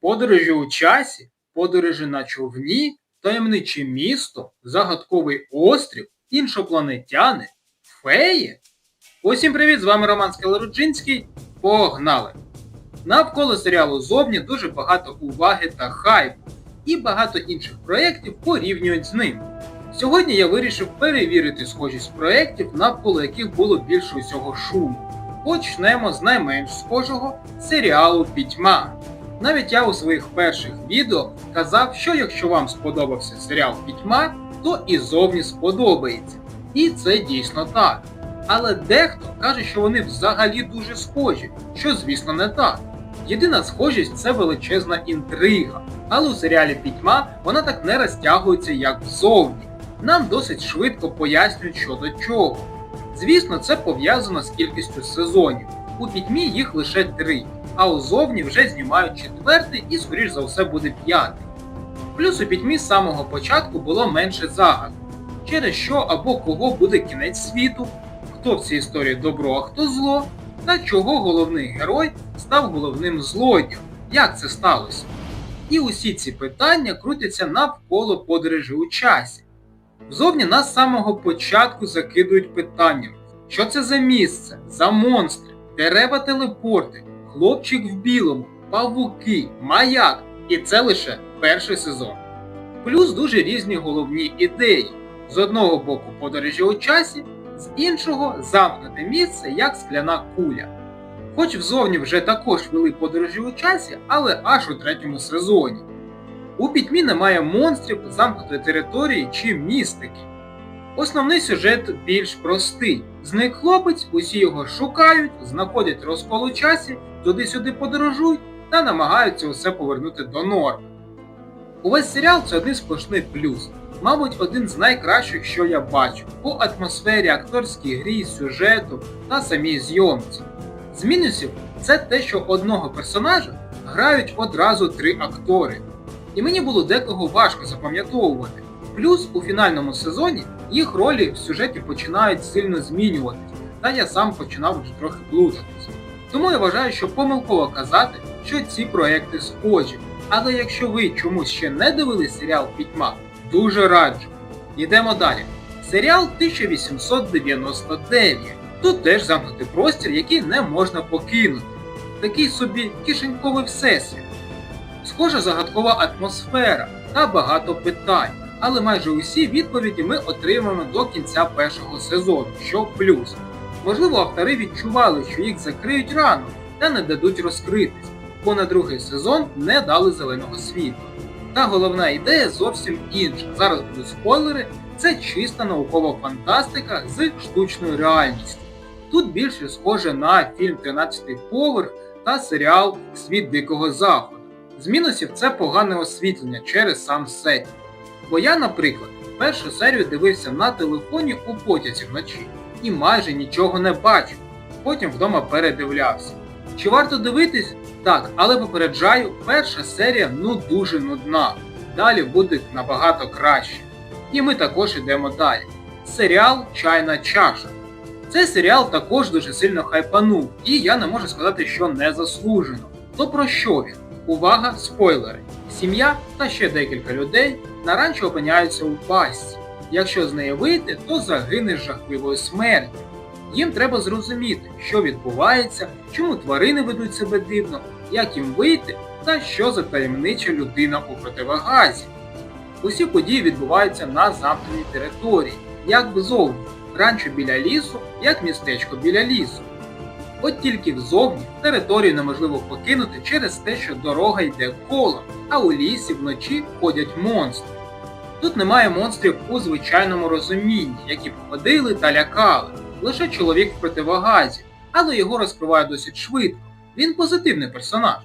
подорожі у часі, подорожі на човні, таємниче місто, загадковий острів, іншопланетяни, феї. Усім привіт, з вами Роман Скалеруджинський. Погнали! Навколо серіалу Зовні дуже багато уваги та хайпу, і багато інших проєктів порівнюють з ним. Сьогодні я вирішив перевірити схожість проєктів, навколо яких було більше усього шуму. Почнемо з найменш схожого серіалу Пітьма. Навіть я у своїх перших відео казав, що якщо вам сподобався серіал Пітьма, то і зовні сподобається. І це дійсно так. Але дехто каже, що вони взагалі дуже схожі, що звісно не так. Єдина схожість це величезна інтрига, але у серіалі Пітьма вона так не розтягується, як ззовні. Нам досить швидко пояснюють, що до чого. Звісно, це пов'язано з кількістю сезонів. У пітьмі їх лише три, а у зовні вже знімають четвертий і, скоріш за все, буде п'ятий. Плюс у пітьмі з самого початку було менше загадок, через що або кого буде кінець світу, хто в цій історії добро, а хто зло, та чого головний герой став головним злодієм, як це сталося. І усі ці питання крутяться навколо подорожі у часі. Зовні нас з самого початку закидують питанням, що це за місце, за монстри, дерева телепорти, хлопчик в білому, павуки, маяк. І це лише перший сезон. Плюс дуже різні головні ідеї. З одного боку подорожі у часі, з іншого замкнуте місце як скляна куля. Хоч взовні вже також вели подорожі у часі, але аж у третьому сезоні. У пітьмі немає монстрів, замкнутої території чи містики. Основний сюжет більш простий. Зник хлопець, усі його шукають, знаходять розкол у часі, туди-сюди подорожують та намагаються усе повернути до норми. Увесь серіал це один сплошний плюс, мабуть, один з найкращих, що я бачу, по атмосфері, акторській грі, сюжету та самій зйомці. З мінусів це те, що одного персонажа грають одразу три актори. І мені було декого важко запам'ятовувати. Плюс у фінальному сезоні їх ролі в сюжеті починають сильно змінюватись, та я сам починав вже трохи плутатись. Тому я вважаю, що помилково казати, що ці проекти схожі. Але якщо ви чомусь ще не дивились серіал Пітьма, дуже раджу. Йдемо далі. Серіал 1899. Тут теж замкнутий простір, який не можна покинути. Такий собі кишеньковий всесвіт. Схожа загадкова атмосфера та багато питань, але майже усі відповіді ми отримаємо до кінця першого сезону, що плюс. Можливо, автори відчували, що їх закриють рано та не дадуть розкритись, бо на другий сезон не дали зеленого світла. Та головна ідея зовсім інша. Зараз будуть спойлери, це чиста наукова фантастика з штучною реальністю. Тут більше схоже на фільм «13-й поверх та серіал Світ Дикого Заходу. З мінусів це погане освітлення через сам сетінг. Бо я, наприклад, першу серію дивився на телефоні у потязі вночі і майже нічого не бачив. Потім вдома передивлявся. Чи варто дивитись? Так, але попереджаю, перша серія ну дуже нудна. Далі буде набагато краще. І ми також йдемо далі. Серіал Чайна чаша. Цей серіал також дуже сильно хайпанув, і я не можу сказати, що не заслужено. То про що він? Увага, спойлери! Сім'я та ще декілька людей на ранчо опиняються у пастці. Якщо з неї вийти, то загине з жахливою смертю. Їм треба зрозуміти, що відбувається, чому тварини ведуть себе дивно, як їм вийти та що за таємнича людина у противогазі. Усі події відбуваються на замкненій території, як ззовні, ранчо біля лісу, як містечко біля лісу. От тільки взовні територію неможливо покинути через те, що дорога йде колом, а у лісі вночі ходять монстри. Тут немає монстрів у звичайному розумінні, які походили та лякали, лише чоловік в противогазі, але його розкриває досить швидко. Він позитивний персонаж.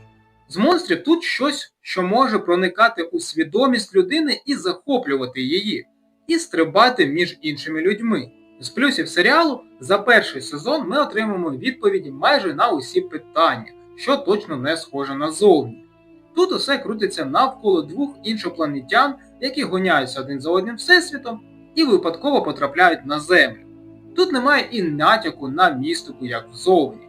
З монстрів тут щось, що може проникати у свідомість людини і захоплювати її, і стрибати між іншими людьми. З плюсів серіалу за перший сезон ми отримаємо відповіді майже на усі питання, що точно не схоже на зовні. Тут усе крутиться навколо двох іншопланетян, які гоняються один за одним всесвітом і випадково потрапляють на Землю. Тут немає і натяку на містику, як зовні.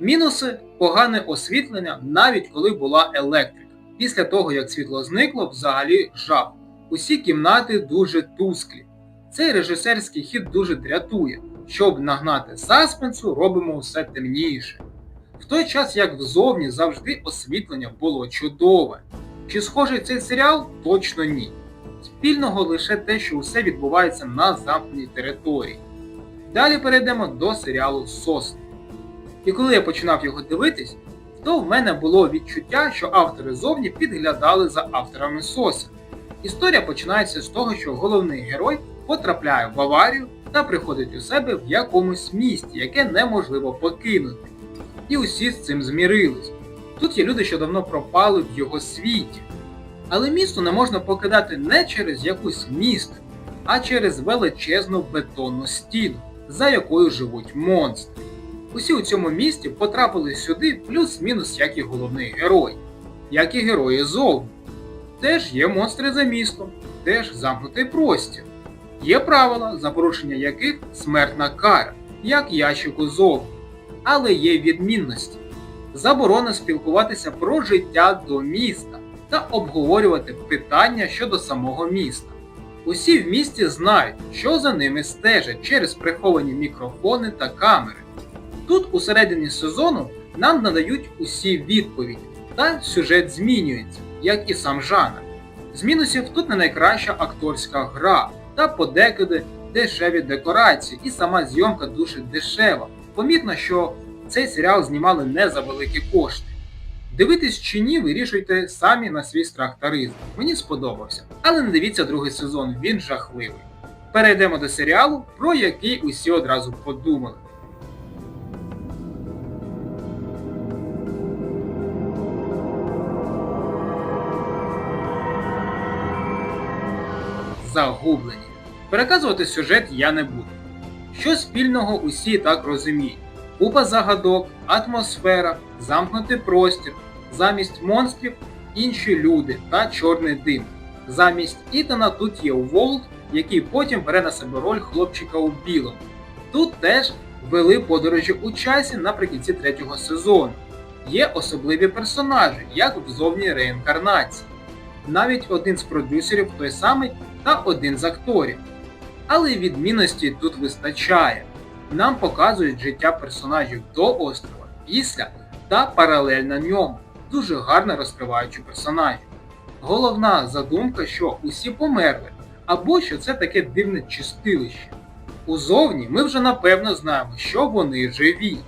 Мінуси погане освітлення навіть коли була електрика. Після того, як світло зникло, взагалі жах. Усі кімнати дуже тусклі. Цей режисерський хід дуже дрятує. Щоб нагнати саспенсу, робимо все темніше. В той час, як взовні завжди освітлення було чудове. Чи схожий цей серіал? Точно ні. Спільного лише те, що усе відбувається на замкненій території. Далі перейдемо до серіалу Сосни. І коли я починав його дивитись, то в мене було відчуття, що автори зовні підглядали за авторами сосен. Історія починається з того, що головний герой потрапляє в аварію та приходить у себе в якомусь місті, яке неможливо покинути. І усі з цим змірились. Тут є люди, що давно пропали в його світі. Але місто не можна покидати не через якусь містику, а через величезну бетонну стіну, за якою живуть монстри. Усі у цьому місті потрапили сюди плюс-мінус як і головний герой, як і герої зовні. Теж є монстри за містом, теж замкнутий простір. Є правила, за порушення яких смертна кара, як ящику зовні. Але є відмінності. Заборона спілкуватися про життя до міста та обговорювати питання щодо самого міста. Усі в місті знають, що за ними стежать через приховані мікрофони та камери. Тут у середині сезону нам надають усі відповіді, та сюжет змінюється, як і сам жанр. З мінусів тут не найкраща акторська гра та подекуди дешеві декорації, і сама зйомка дуже дешева. Помітно, що цей серіал знімали не за великі кошти. Дивитись чи ні, вирішуйте самі на свій страх та ризик. Мені сподобався. Але не дивіться другий сезон, він жахливий. Перейдемо до серіалу, про який усі одразу подумали. Загублені. Переказувати сюжет я не буду. Що спільного усі так розуміють. Купа загадок, атмосфера, замкнутий простір, замість монстрів інші люди та чорний дим. Замість Ітана тут є Волт, який потім бере на себе роль хлопчика у білому. Тут теж вели подорожі у часі наприкінці третього сезону. Є особливі персонажі, як в зовні реінкарнації. Навіть один з продюсерів той самий та один з акторів. Але відмінності тут вистачає. Нам показують життя персонажів до острова, після та паралельно ньому, дуже гарно розкриваючи персонажів. Головна задумка, що усі померли, або що це таке дивне чистилище. Узовні ми вже напевно знаємо, що вони живі,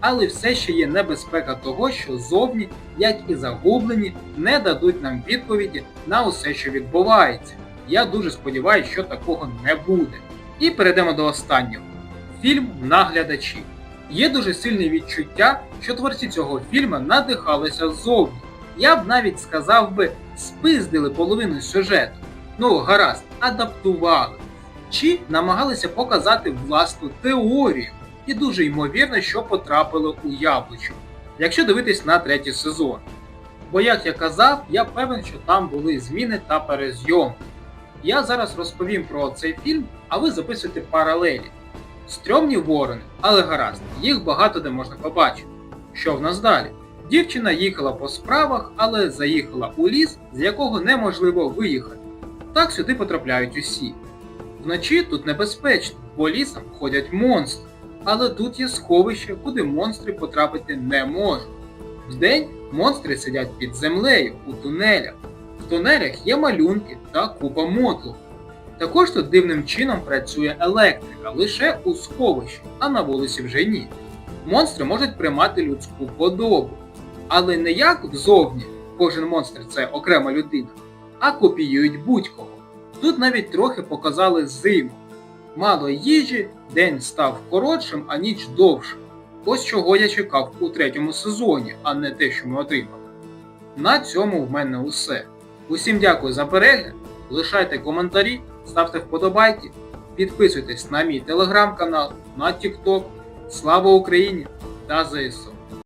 але все ще є небезпека того, що зовні, як і загублені, не дадуть нам відповіді на усе, що відбувається. Я дуже сподіваюся, що такого не буде. І перейдемо до останнього. Фільм Наглядачі. Є дуже сильне відчуття, що творці цього фільму надихалися ззовні. Я б навіть сказав би, спиздили половину сюжету. Ну, гаразд, адаптували. Чи намагалися показати власну теорію, і дуже ймовірно, що потрапили у яблучко, якщо дивитись на третій сезон. Бо, як я казав, я певен, що там були зміни та перезйомки. Я зараз розповім про цей фільм, а ви записуйте паралелі. Стрьомні ворони, але гаразд, їх багато де можна побачити. Що в нас далі? Дівчина їхала по справах, але заїхала у ліс, з якого неможливо виїхати. Так сюди потрапляють усі. Вночі тут небезпечно, бо лісом ходять монстри, але тут є сховище, куди монстри потрапити не можуть. Вдень монстри сидять під землею у тунелях. В тунелях є малюнки та купа мотлу. Також тут дивним чином працює електрика лише у сховищі, а на вулиці вже ні. Монстри можуть приймати людську подобу. Але не як взовні, кожен монстр це окрема людина, а копіюють будь-кого. Тут навіть трохи показали зиму. Мало їжі, день став коротшим, а ніч довшим. Ось чого я чекав у третьому сезоні, а не те, що ми отримали. На цьому в мене усе. Усім дякую за перегляд. Лишайте коментарі, ставте вподобайки, підписуйтесь на мій телеграм-канал, на TikTok. Слава Україні та ЗСУ!